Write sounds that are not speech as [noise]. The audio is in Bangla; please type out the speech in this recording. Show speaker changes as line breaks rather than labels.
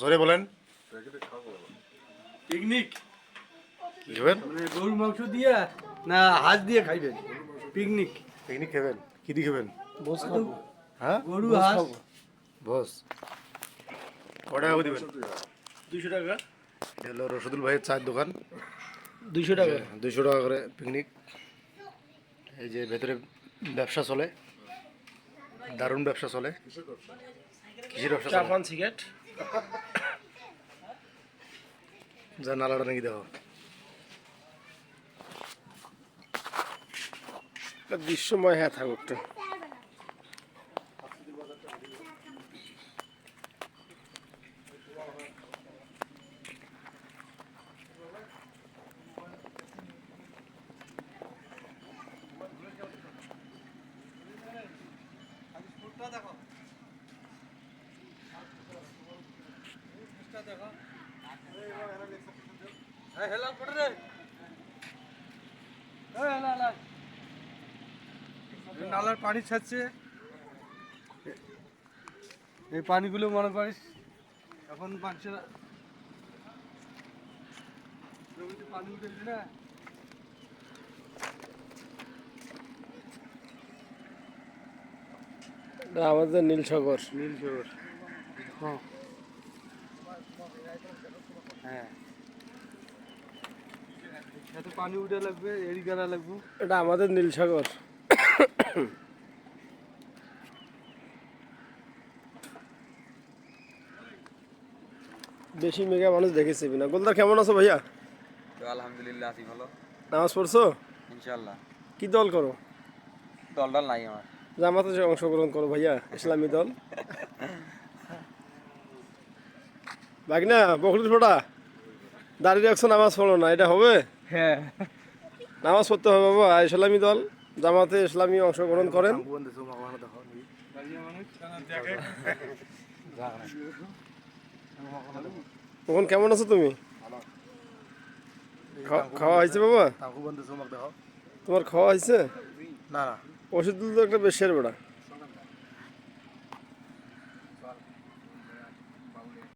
জোরে বলেন।
পিকনিক?
খাবেন?
মানে গরুর মাংস দিয়ে না হাঁস দিয়ে খাইবেন? পিকনিক?
পিকনিক খাবেন? কি দিয়ে খাবেন?
বস খাব।
হ্যাঁ?
গরু হাঁস।
বস। ক টাকা দিবেন?
দুশো টাকা।
এটা হলো রশদুল ভাইয়ের চায়ের দোকান।
দুইশো টাকা।
দুইশো টাকা করে পিকনিক। এই যে ভেতরে ব্যবসা চলে। দারুণ ব্যবসা চলে। কিসের ব্যবসা
চা
চলে?
পান সিগারেট।
যা নালাটা নাকি দেখো।
দৃশ্যময় হ্যাঁ থাকুক
নালার পানি ছাড়ছে। এই পানিগুলো মনে করিস এখন মানুষেরা জমিতে পানি উঠেছে না?
আমাদের নীলসাগর।
নীল সাগর হ্যাঁ। হ্যাঁ। পানি উঠে লাগবে এড়ি গাড়া লাগবে।
এটা আমাদের নীলসাগর বেশি মেঘা মানুষ দেখেছি না গোলদার কেমন আছো ভাইয়া?
আলহামদুলিল্লাহ আছি ভালো।
নামাজ পড়ছো?
ইনশাল্লাহ
কি দল করো?
দল দল নাই আমার।
জামাতে যে অংশগ্রহণ করো ভাইয়া ইসলামী দল। [laughs] বাগনা বকরির ফোটা। দাঁড়িয়ে রাখছো নামাজ পড়ো না এটা হবে?
হ্যাঁ।
নামাজ পড়তে হবে বাবা ইসলামী দল জামাতে ইসলামী অংশগ্রহণ করেন। তখন কেমন আছো তুমি? খাওয়া- খাওয়া হয়েছে বাবা? তোমার খাওয়া হয়েছে?
না না।
ওষুধ তো একটা বেশের বেড়া।